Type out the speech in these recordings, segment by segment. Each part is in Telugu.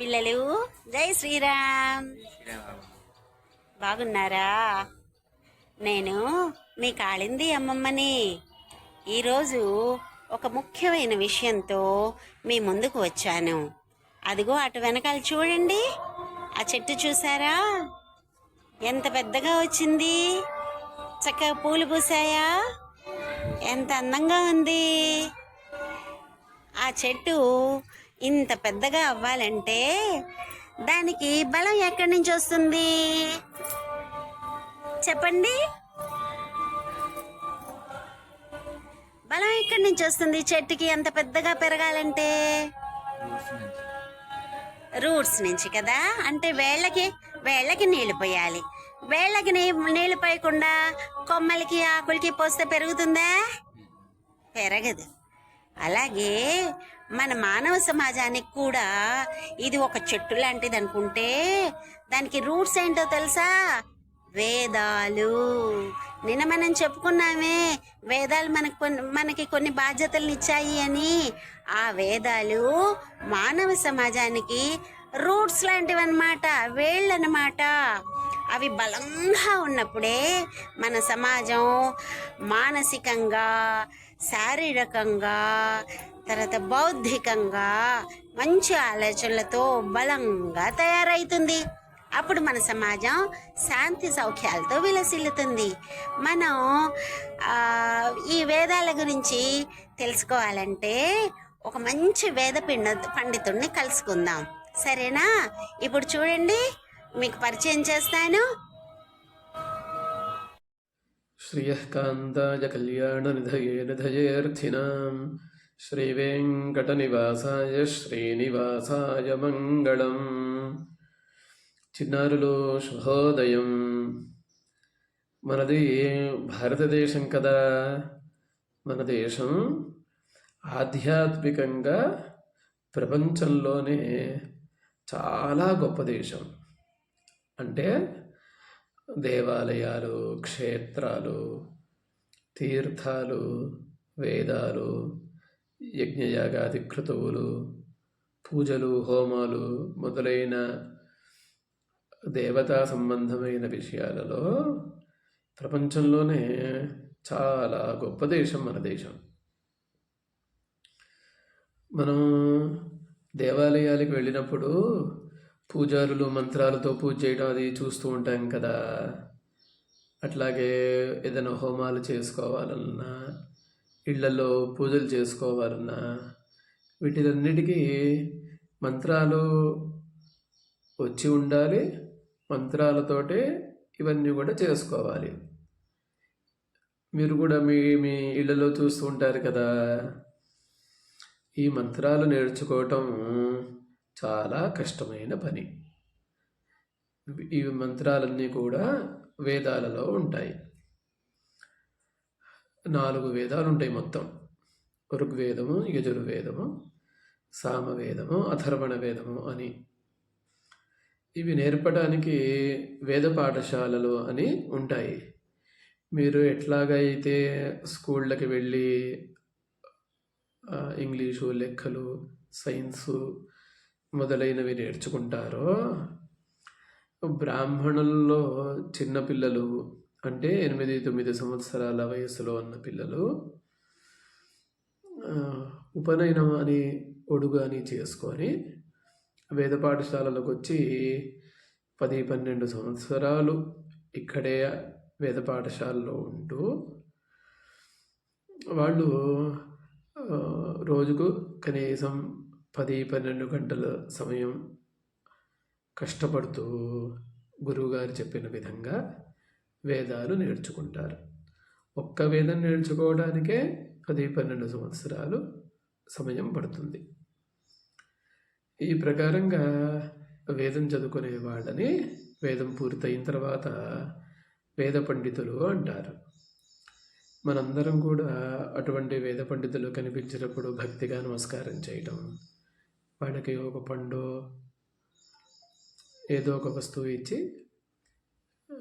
పిల్లలు. జై శ్రీరామ్. బాగున్నారా? నేను మీ కాళింది అమ్మమ్మని. ఈరోజు ఒక ముఖ్యమైన విషయంతో మీ ముందుకు వచ్చాను. అదిగో అటు వెనకాల చూడండి. ఆ చెట్టు చూసారా? ఎంత పెద్దగా వచ్చింది? చక్కగా పూలు పూసాయా? ఎంత అందంగా ఉంది? ఆ చెట్టు ఇంత పెద్దగా అవ్వాలంటే దానికి బలం ఎక్కడి నుంచి వస్తుంది? చెప్పండి. బలం ఎక్కడి నుంచి వస్తుంది? చెట్టుకి అంత పెద్దగా పెరగాలంటే? రూట్స్ నుంచి కదా? అంటే వేళ్ళకి వేళ్ళకి నీళ్ళు పోయాలి. వేళ్ళకి నీ నీళ్ళు పోయకుండా కొమ్మలకి ఆకులకి పోస్తే పెరుగుతుందా? పెరగదు. అలాగే మన మానవ సమాజానికి కూడా ఇది ఒక చెట్టు లాంటిది అనుకుంటే దానికి రూట్స్ ఏంటో తెలుసా? వేదాలు. నిన్న మనం చెప్పుకున్నామే వేదాలు మనకు కొన్ని మనకి కొన్ని బాధ్యతలను ఇచ్చాయి అని. ఆ వేదాలు మానవ సమాజానికి రూట్స్ లాంటివి అనమాట వేళ్ళనమాట అవి బలంగా ఉన్నప్పుడే మన సమాజం మానసికంగా శారీరకంగా తర్వాత బౌద్ధికంగా మంచి ఆలోచనలతో బలంగా తయారవుతుంది అప్పుడు మన సమాజం శాంతి సౌఖ్యాలతో విలసిల్లుతుంది. మనం ఈ వేదాల గురించి తెలుసుకోవాలంటే ఒక మంచి వేద పిండ పండితుడిని కలుసుకుందాం. సరేనా? ఇప్పుడు చూడండి మీకు పరిచయం చేస్తాను. శ్రియకాంతాయ కళ్యాణ నిధయే నిధయేర్థినాం శ్రీవేంకటనివాసాయ శ్రీనివాసాయ మంగళం. చిన్నారులు శుభోదయం. మనది భారతదేశం కదా. మన దేశం ఆధ్యాత్మికంగా ప్రపంచంలోనే చాలా గొప్ప దేశం. అంటే దేవాలయాలు క్షేత్రాలు తీర్థాలు వేదాలు యజ్ఞయాగాది క్రతువులు పూజలు హోమాలు మొదలైన దేవతా సంబంధమైన విషయాలలో ప్రపంచంలోనే చాలా గొప్ప దేశం మన దేశం. మనం దేవాలయాలకు వెళ్ళినప్పుడు పూజారులు మంత్రాలతో పూజ చేయడం అది చూస్తూ ఉంటాం కదా. అట్లాగే ఏదైనా హోమాలు చేసుకోవాలన్నా ఇళ్ళలో పూజలు చేసుకోవాలన్నా వీటిలన్నిటికీ మంత్రాలు వచ్చి ఉండాలి. మంత్రాలతోటే ఇవన్నీ కూడా చేసుకోవాలి. మీరు కూడా మీ మీ ఇళ్ళలో చూస్తూ ఉంటారు కదా ఈ మంత్రాలు నేర్చుకోవటం చాలా కష్టమైన పని. ఈ మంత్రాలన్నీ కూడా వేదాలలో ఉంటాయి. నాలుగు వేదాలు ఉంటాయి మొత్తం. ఋగ్వేదము యజుర్వేదము సామవేదము అథర్వణ వేదము అని. ఇవి నేర్పడానికి వేద పాఠశాలలు అని ఉంటాయి. మీరు ఎట్లాగైతే స్కూళ్ళకి వెళ్ళి ఇంగ్లీషు లెక్కలు సైన్సు మొదలైనవి నేర్చుకుంటారో బ్రాహ్మణుల్లో చిన్నపిల్లలు అంటే ఎనిమిది తొమ్మిది సంవత్సరాల వయసులో ఉన్న పిల్లలు ఉపనయనం అని ఒడుగు అని చేసుకొని వేద పాఠశాలలకు వచ్చి పది పన్నెండు సంవత్సరాలు ఇక్కడే వేద పాఠశాలలో ఉంటూ వాళ్ళు రోజుకు కనీసం పది పన్నెండు గంటల సమయం కష్టపడుతూ గురువుగారు చెప్పిన విధంగా వేదాలు నేర్చుకుంటారు. ఒక్క వేదం నేర్చుకోవడానికే పది పన్నెండు సంవత్సరాలు సమయం పడుతుంది. ఈ ప్రకారంగా వేదం చదువుకునే వాళ్ళని వేదం పూర్తయిన తర్వాత వేద పండితులు అంటారు. మనందరం కూడా అటువంటి వేద పండితులు కనిపించినప్పుడు భక్తిగా నమస్కారం చేయటం వాళ్ళకి ఒక పండు ఏదో ఒక వస్తువు ఇచ్చి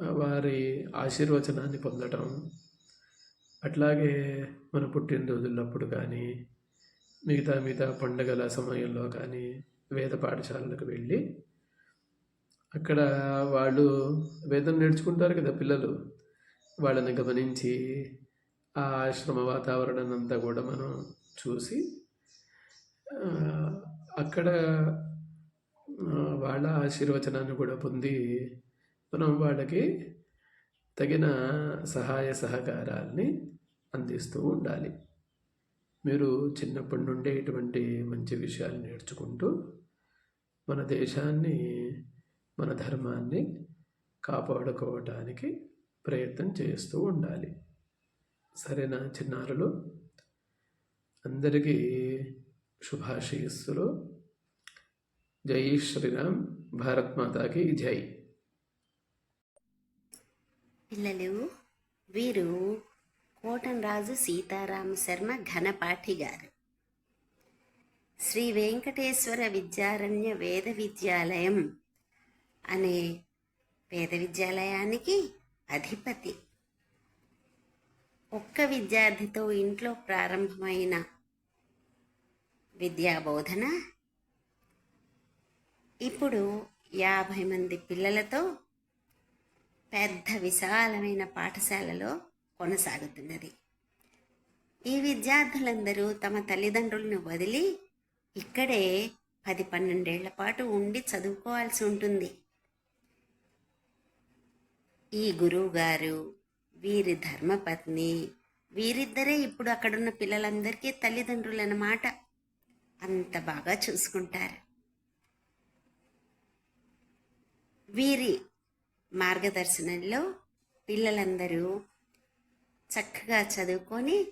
వారి ఆశీర్వచనాన్ని పొందటం. అట్లాగే మన పుట్టినరోజులప్పుడు కానీ మిగతా మిగతా పండగల సమయంలో కానీ వేద పాఠశాలలకు వెళ్ళి అక్కడ వాళ్ళు వేదం నేర్చుకుంటారు కదా పిల్లలు. వాళ్ళని గమనించి ఆ ఆశ్రమ వాతావరణం అంతా కూడా మనం చూసి అక్కడ వాళ్ళ ఆశీర్వచనాన్ని కూడా పొంది మనం వాళ్ళకి తగిన సహాయ సహకారాల్ని అందిస్తూ ఉండాలి. మీరు చిన్నప్పటి నుండే ఇటువంటి మంచి విషయాలు నేర్చుకుంటూ మన దేశాన్ని మన ధర్మాన్ని కాపాడుకోవటానికి ప్రయత్నం చేస్తూ ఉండాలి. సరేనా చిన్నారులు? అందరికీ శుభాశీస్సులు. జై శ్రీరామ్. భారత్ మాతాకి జై. పిల్లలు వీరు కోటంరాజు సీతారామ శర్మ ఘనపాఠి గారు. శ్రీ వెంకటేశ్వర విద్యారణ్య వేద విద్యాలయం అనే వేద విద్యాలయానికి అధిపతి. ఒక్క విద్యార్థితో ఇంట్లో ప్రారంభమైన విద్యాబోధన. ఇప్పుడు యాభై మంది పిల్లలతో పెద్ద విశాలమైన పాఠశాలలో కొనసాగుతున్నది. ఈ విద్యార్థులందరూ తమ తల్లిదండ్రులను వదిలి ఇక్కడే పది పన్నెండేళ్ళ పాటు ఉండి చదువుకోవాల్సి ఉంటుంది. ఈ గురువు గారు వీరి ధర్మపత్ని వీరిద్దరే ఇప్పుడు అక్కడున్న పిల్లలందరికీ తల్లిదండ్రులు అన్నమాట అంత బాగా చూసుకుంటారు. వీరి మార్గదర్శనంలో పిల్లలందరూ చక్కగా చదువుకొని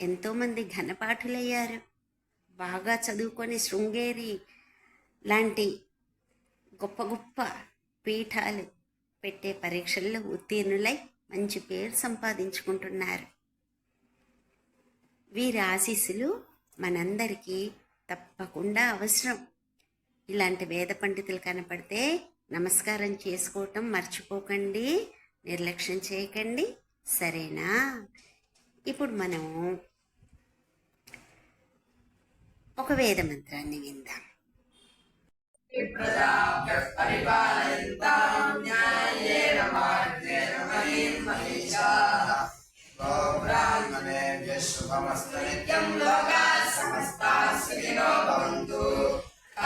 ఎంతోమంది ఘనపాఠులయ్యారు. బాగా చదువుకొని శృంగేరి లాంటి గొప్ప గొప్ప పీఠాలు పెట్టే పరీక్షల్లో ఉత్తీర్ణులై మంచి పేరు సంపాదించుకుంటున్నారు. వీరి ఆశీస్సులు మనందరికీ తప్పకుండా అవసరం. ఇలాంటి వేద పండితులు కనపడితే నమస్కారం చేసుకోవటం మర్చిపోకండి నిర్లక్ష్యం చేయకండి. సరేనా? ఇప్పుడు మనం ఒక వేద మంత్రాన్ని విందాం.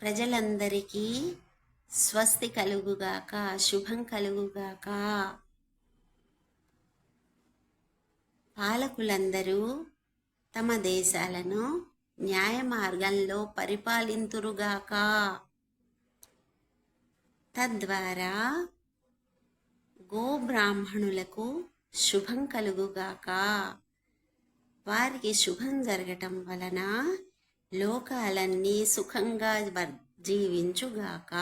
ప్రజలందరికీ స్వస్తి కలుగుగాక శుభం కలుగుగాక. పాలకులందరూ తమ దేశాలను న్యాయ మార్గంలో పరిపాలింతురుగాక. తద్వారా గోబ్రాహ్మణులకు శుభం కలుగుగాక. వారికి శుభం జరగటం వలన లోకాలన్నీ సుఖంగా జీవించుగాక.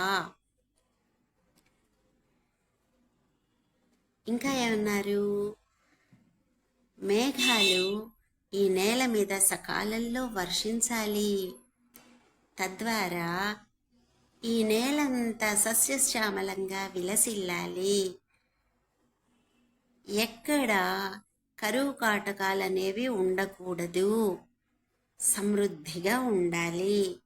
ఇంకా ఏమన్నారు? మేఘాలు ఈ నేల మీద సకాలంలో వర్షించాలి. తద్వారా ఈ నేలంతా సస్యశ్యామలంగా విలసిల్లాలి. ఎక్కడ కరువు కాటకాలనేవి ఉండకూడదు. సమృద్ధిగా ఉండాలి.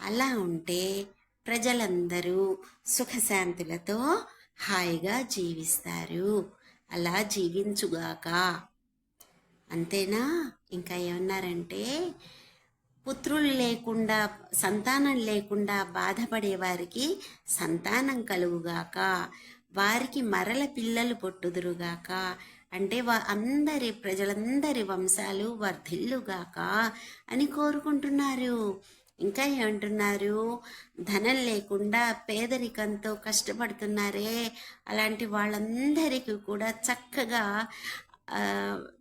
అలా ఉంటే ప్రజలందరూ సుఖశాంతులతో హాయిగా జీవిస్తారు. అలా జీవించుగాక. అంతేనా? ఇంకా ఏమన్నారంటే పుత్రులు లేకుండా సంతానం లేకుండా బాధపడే వారికి సంతానం కలుగుగాక వారికి మరల పిల్లలు పుట్టుదురుగాక అంటే వా అందరి ప్రజలందరి వంశాలు వర్ధిల్లుగాక అని కోరుకుంటున్నారు. ఇంకా ఏమంటున్నారు? ధనం లేకుండా పేదరికంతో కష్టపడుతున్నారే. అలాంటి వాళ్ళందరికీ కూడా చక్కగా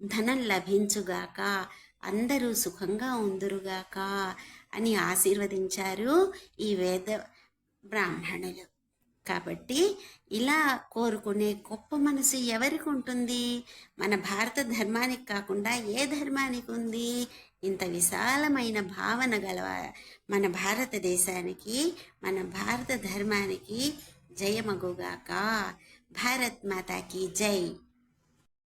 ధనం లభించుగాక అందరూ సుఖంగా ఉందురుగాక అని ఆశీర్వదించారు ఈ వేద బ్రాహ్మణులు. కాబట్టి ఇలా కోరుకునే గొప్ప మనసు ఎవరికి ఉంటుంది? మన భారత ధర్మానికి కాకుండా ఏ ధర్మానికి ఉంది? ఇంత విశాలమైన భావన గల మన భారతదేశానికి మన భారత ధర్మానికి జయమగుగాక. భారత్ మాతాకి జై.